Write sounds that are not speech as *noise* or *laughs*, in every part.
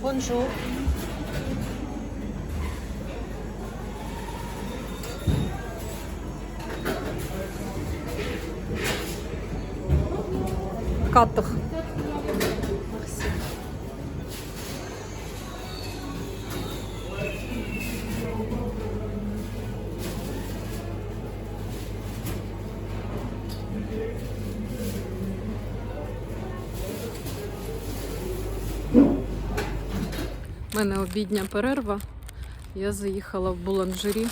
Бонжур. Катах. Мене обідня перерва. Я заїхала в буланжері.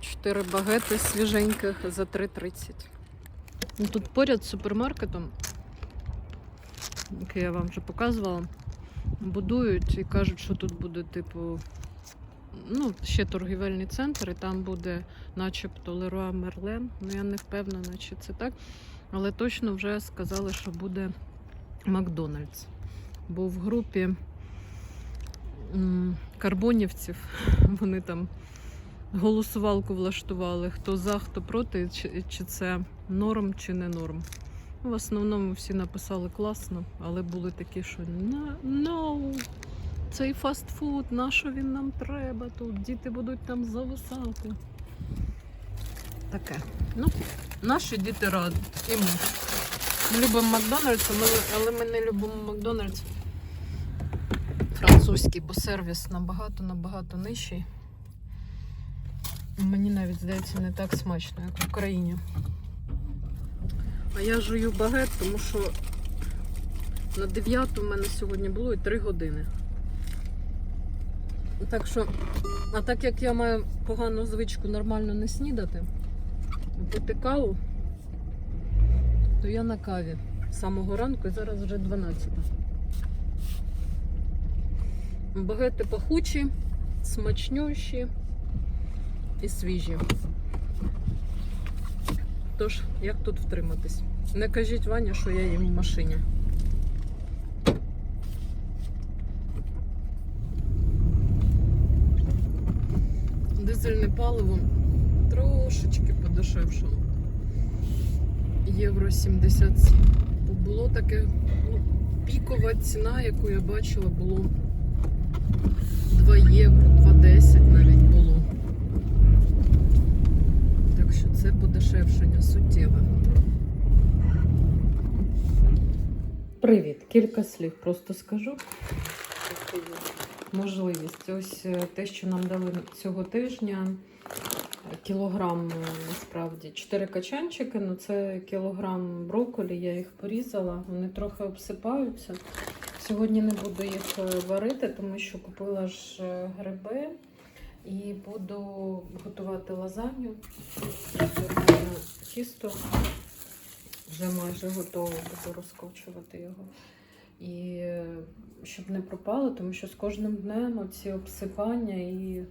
Чотири багети свіженьких за 3,30. Ну, Тут поряд з супермаркетом, який я вам вже показувала, будують і кажуть, що тут буде, типу, ну, ще торгівельний центр, і там буде начебто Леруа Мерлен. Ну, я не впевнена, чи це так. Але точно вже сказали, що буде Макдональдс. Бо в групі карбонівців *laughs* вони там голосувалку влаштували, хто за, хто проти, чи, це норм, чи не норм. В основному всі написали класно, але були такі, що «На- no, цей фастфуд, на що він нам треба тут? Діти будуть там зависати. Таке. Ну, наші діти раді. І ми. Любимо Макдональдс, але ми не любимо Макдональдс французький, бо сервіс набагато-набагато нижчий. Мені навіть здається не так смачно, як в Україні. А я жую багет, тому що на 9 у мене сьогодні було і 3 години. Так що, а так як я маю погану звичку нормально не снідати, пити каву, то я на каві з самого ранку і зараз вже 12. Багети пахучі, смачнющі і свіжі. Тож, як тут втриматись? Не кажіть Ваня, що я їм в машині. Дизельне паливо трошечки подешевшало. Євро 77. Було таке, ну, пікова ціна, яку я бачила, було 2 євро, 2,10 навіть було. Так що це подешевшення суттєве. Привіт, кілька слів просто скажу. Можливість. Ось е, те, що нам дали цього тижня. е, Кілограм е, насправді 4 качанчики, ну це кілограм брокколі, я їх порізала, вони трохи обсипаються. Сьогодні не буду їх е, варити, тому що купила ж е, гриби і буду готувати лазанью. Тісто вже майже готове, буду розкочувати його. І е, щоб не пропало, тому що з кожним днем оці обсипання і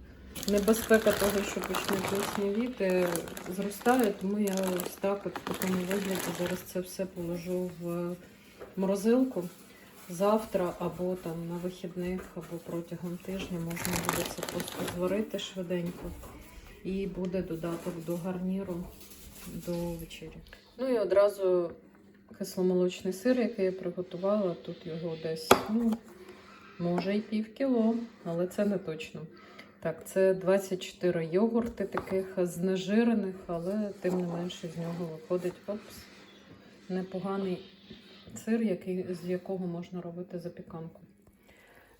небезпека того, що почне пліснявіти, зростає, тому я ось так от в такому вигляді зараз це все положу в морозилку. Завтра або там на вихідних, або протягом тижня можна буде це просто зварити швиденько. І буде додаток до гарніру до вечері. Ну і одразу кисломолочний сир, який я приготувала. Тут його десь, ну, може і пів кіло, але це не точно. Так, це 24 йогурти таких знежирених, але тим не менше з нього виходить опс, непоганий сир, який, з якого можна робити запіканку.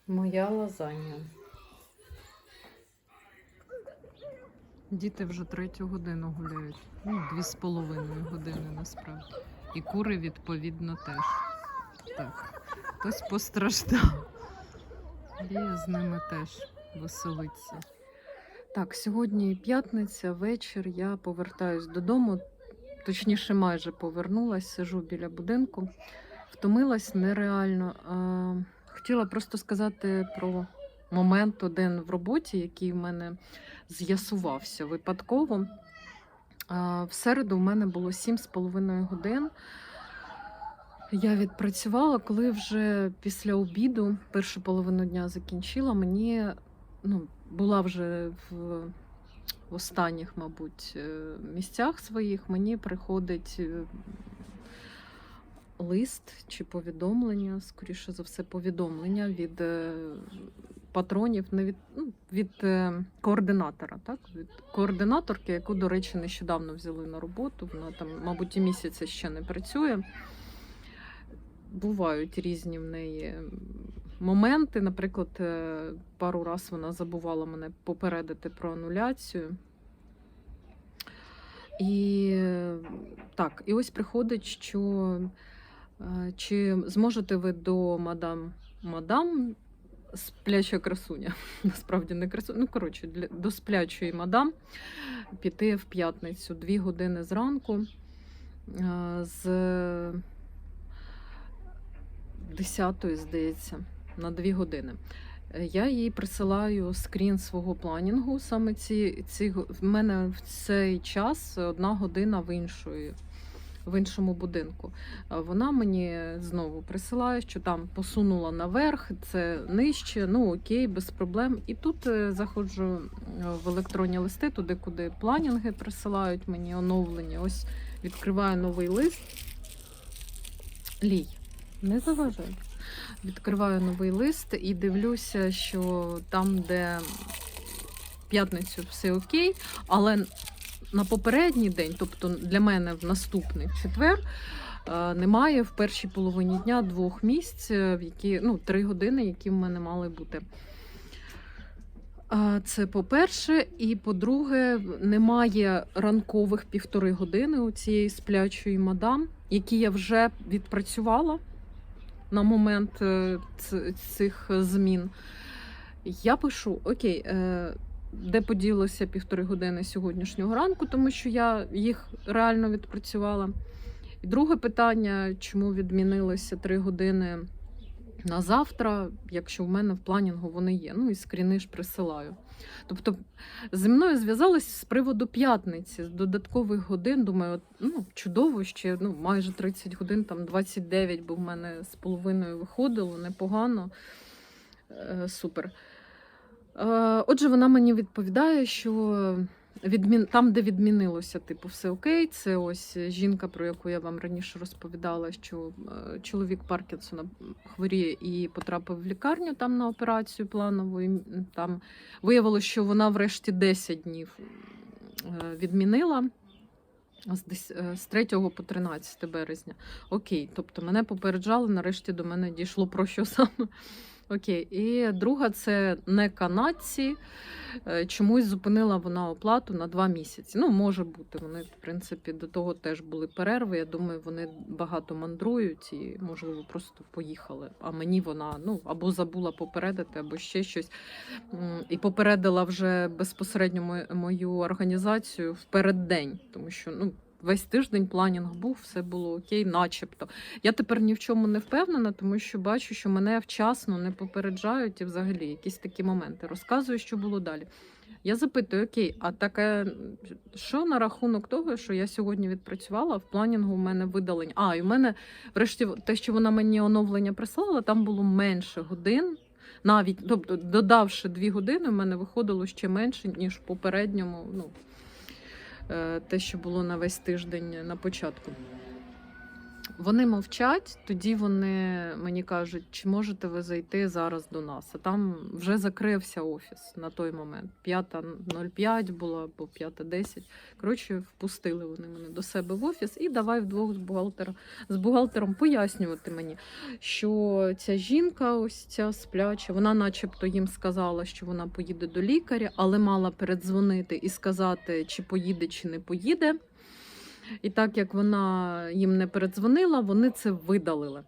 Моя лазанья. Діти вже третю годину гуляють. Ну, дві з половиною години насправді. І кури, відповідно, теж. Так. Хтось постраждав. Лія з ними теж веселиться. Так, сьогодні п'ятниця, вечір. Я повертаюсь додому. Точніше, майже повернулась, сижу біля будинку. Втомилась нереально. Хотіла просто сказати про момент один в роботі, який в мене з'ясувався випадково. В середу в мене було 7,5 годин. Я відпрацювала, коли вже після обіду, першу половину дня закінчила, мені ну, була вже в, в останніх, мабуть, е, місцях своїх, мені приходить е, лист чи повідомлення, скоріше за все, повідомлення від е, патронів, не від, ну, від е, координатора, так? від координаторки, яку, до речі, нещодавно взяли на роботу. Вона там, мабуть, і місяця ще не працює. Бувають різні в неї моменти. Наприклад, е, пару раз вона забувала мене попередити про ануляцію. І так, і ось приходить, що чи зможете ви до мадам мадам спляча красуня? *laughs* Насправді не красуня. Ну, коротше, до сплячої мадам піти в п'ятницю дві години зранку з 10, здається, на дві години. Я їй присилаю скрін свого планінгу. Саме ці, ці в мене в цей час одна година в іншої. В іншому будинку. Вона мені знову присилає, що там посунула наверх, це нижче, ну окей, без проблем. І тут е, заходжу е, в електронні листи, туди, куди планінги присилають мені оновлені. Ось відкриваю новий лист. Лій, не заважай. Відкриваю новий лист і дивлюся, що там, де п'ятницю все окей, але на попередній день, тобто для мене в наступний четвер, е, немає в першій половині дня двох місць, е, в які ну, три години, які в мене мали бути. Це по-перше, і по-друге, немає ранкових півтори години у цієї сплячої мадам, які я вже відпрацювала на момент е, цих змін. Я пишу: Окей, е, де поділося півтори години сьогоднішнього ранку, тому що я їх реально відпрацювала. І друге питання: чому відмінилося три години на завтра, якщо в мене в планінгу вони є? Ну і скріни ж присилаю. Тобто зі мною зв'язалися з приводу п'ятниці, з додаткових годин. Думаю, ну чудово, ще ну, майже 30 годин, там 29, бо в мене з половиною виходило, непогано. Е, супер. Е, Отже, вона мені відповідає, що відмін... там, де відмінилося, типу, все окей. Це ось жінка, про яку я вам раніше розповідала, що е, чоловік Паркінсона хворіє і потрапив в лікарню там на операцію планову. І там виявилося, що вона врешті 10 днів е, відмінила. З дес- е, з 3 по 13 березня. Окей, тобто мене попереджали, нарешті до мене дійшло про що саме. Окей, і друга це не канадці. Е, Чомусь зупинила вона оплату на два місяці. Ну, може бути, вони, в принципі, до того теж були перерви. Я думаю, вони багато мандрують і, можливо, просто поїхали. А мені вона ну, або забула попередити, або ще щось. І попередила вже безпосередньо мою організацію в переддень, тому що ну. Весь тиждень планінг був, все було окей, начебто. Я тепер ні в чому не впевнена, тому що бачу, що мене вчасно не попереджають і взагалі якісь такі моменти. Розказую, що було далі. Я запитую, окей, а таке що на рахунок того, що я сьогодні відпрацювала в планінгу? У мене видалення. А, і в мене, врешті, те, що вона мені оновлення прислала, там було менше годин. Навіть, тобто, додавши дві години, в мене виходило ще менше, ніж в попередньому. Ну, те, що було на весь тиждень на початку. Вони мовчать, тоді вони мені кажуть, чи можете ви зайти зараз до нас? А там вже закрився офіс на той момент. 5.05 була або 5.10. Коротше, впустили вони мене до себе в офіс і давай вдвох з бухгалтером, з бухгалтером пояснювати мені, що ця жінка, ось ця спляча, вона, начебто, їм сказала, що вона поїде до лікаря, але мала передзвонити і сказати, чи поїде, чи не поїде. І так як вона їм не передзвонила, вони це видалили.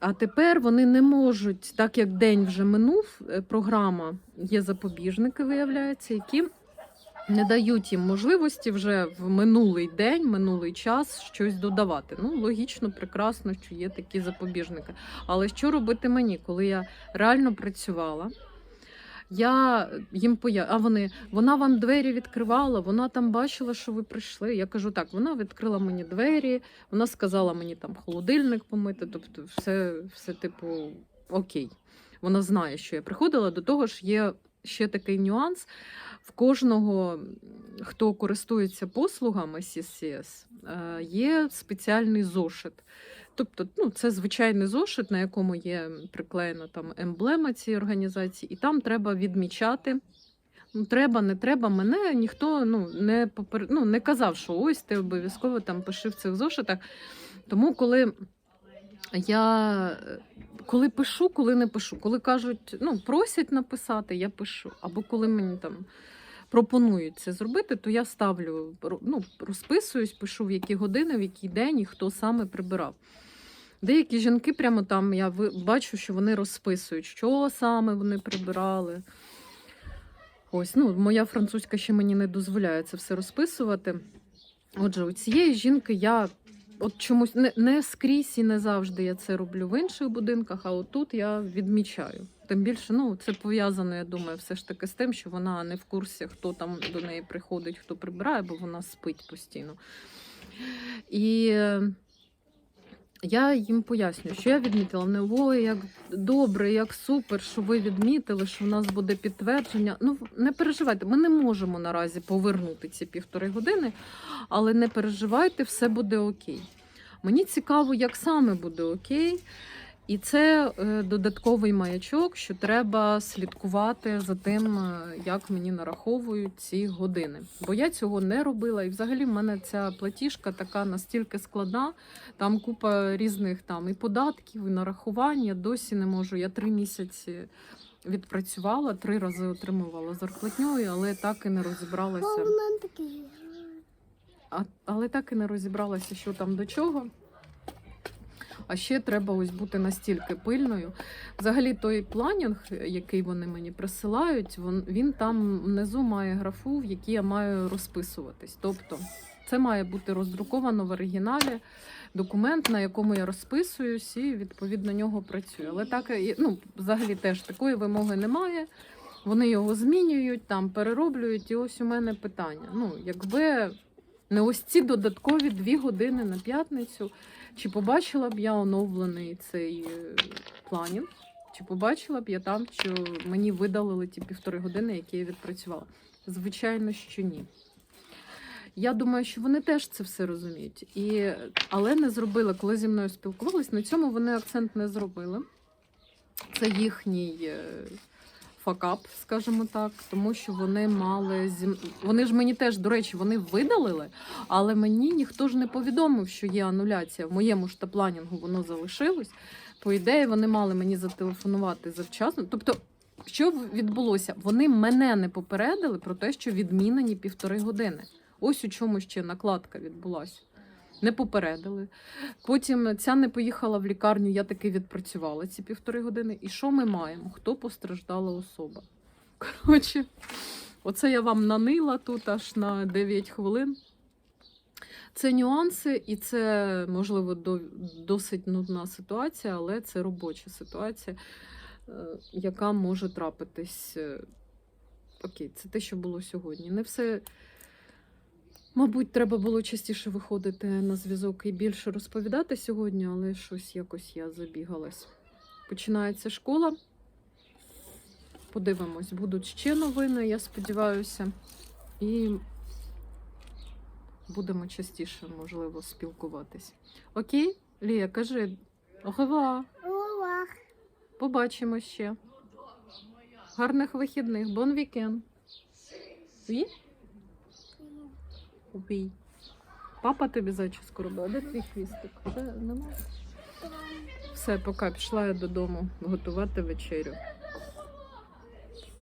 А тепер вони не можуть, так як день вже минув, е, програма є запобіжники, виявляється, які не дають їм можливості вже в минулий день, минулий час щось додавати. Ну, логічно, прекрасно, що є такі запобіжники. Але що робити мені, коли я реально працювала? Я їм поя... а вони вона вам двері відкривала, вона там бачила, що ви прийшли. Я кажу, так, вона відкрила мені двері, вона сказала мені там холодильник помити, тобто все, все типу окей. Вона знає, що я приходила. До того ж, є ще такий нюанс. В кожного, хто користується послугами CCS, е, є спеціальний зошит. Тобто, ну, це звичайний зошит, на якому є приклеєна там емблема цієї організації, і там треба відмічати. Ну, треба, не треба. Мене ніхто ну, не, попер... ну, не казав, що ось ти обов'язково там пиши в цих зошитах. Тому коли я коли пишу, коли не пишу, коли кажуть, ну, просять написати, я пишу. Або коли мені там пропонують це зробити, то я ставлю, ну, розписуюсь, пишу в які години, в який день і хто саме прибирав. Деякі жінки прямо там я бачу, що вони розписують, що саме вони прибирали. Ось, ну, моя французька ще мені не дозволяє це все розписувати. Отже, у цієї жінки я от чомусь не, не скрізь і не завжди я це роблю в інших будинках, а отут я відмічаю. Тим більше, ну, це пов'язано, я думаю, все ж таки з тим, що вона не в курсі, хто там до неї приходить, хто прибирає, бо вона спить постійно. І я їм пояснюю, що я відмітила. Вони ой, як добре, як супер, що ви відмітили, що в нас буде підтвердження. Ну не переживайте, ми не можемо наразі повернути ці півтори години, але не переживайте, все буде окей. Мені цікаво, як саме буде окей. І це е, додатковий маячок, що треба слідкувати за тим, е, як мені нараховують ці години. Бо я цього не робила. І взагалі в мене ця платіжка така настільки складна, там купа різних там і податків, і нарахувань. Я досі не можу. Я три місяці відпрацювала, три рази отримувала зарплатньою, але так і не розібралася. А, але так і не розібралася, що там до чого. А ще треба ось бути настільки пильною. Взагалі, той планінг, який вони мені присилають, він, там внизу має графу, в якій я маю розписуватись. Тобто, це має бути роздруковано в оригіналі документ, на якому я розписуюсь, і відповідно нього працюю. Але так ну, взагалі теж такої вимоги немає. Вони його змінюють, там перероблюють. І ось у мене питання. Ну, якби не ось ці додаткові дві години на п'ятницю, чи побачила б я оновлений цей е, планінг, чи побачила б я там, що мені видалили ті півтори години, які я відпрацювала? Звичайно, що ні. Я думаю, що вони теж це все розуміють. І, але не зробили, коли зі мною спілкувались, на цьому вони акцент не зробили. Це їхній е, факап, скажімо так, тому що вони мали зі... Вони ж мені теж, до речі, вони видалили, але мені ніхто ж не повідомив, що є ануляція. В моєму ж планінгу воно залишилось. По ідеї, вони мали мені зателефонувати завчасно. Тобто, що відбулося? Вони мене не попередили про те, що відмінені півтори години. Ось у чому ще накладка відбулася. Не попередили. Потім ця не поїхала в лікарню, я таки відпрацювала ці півтори години. І що ми маємо? Хто постраждала особа? Коротше, оце я вам нанила тут аж на 9 хвилин. Це нюанси, і це, можливо, до- досить нудна ситуація, але це робоча ситуація, е, яка може трапитись. е, Окей, це те, що було сьогодні. Не все. Мабуть, треба було частіше виходити на зв'язок і більше розповідати сьогодні, але щось якось я забігалась. Починається школа. Подивимось, будуть ще новини, я сподіваюся. І будемо частіше, можливо, спілкуватись. Окей, Лія, кажи ова, Ова. побачимо ще. Гарних вихідних, бон вікен. Oui? Папа тобі зачіску робив, а де твій хвістик? Вже нема? Все, пока пішла я додому готувати вечерю.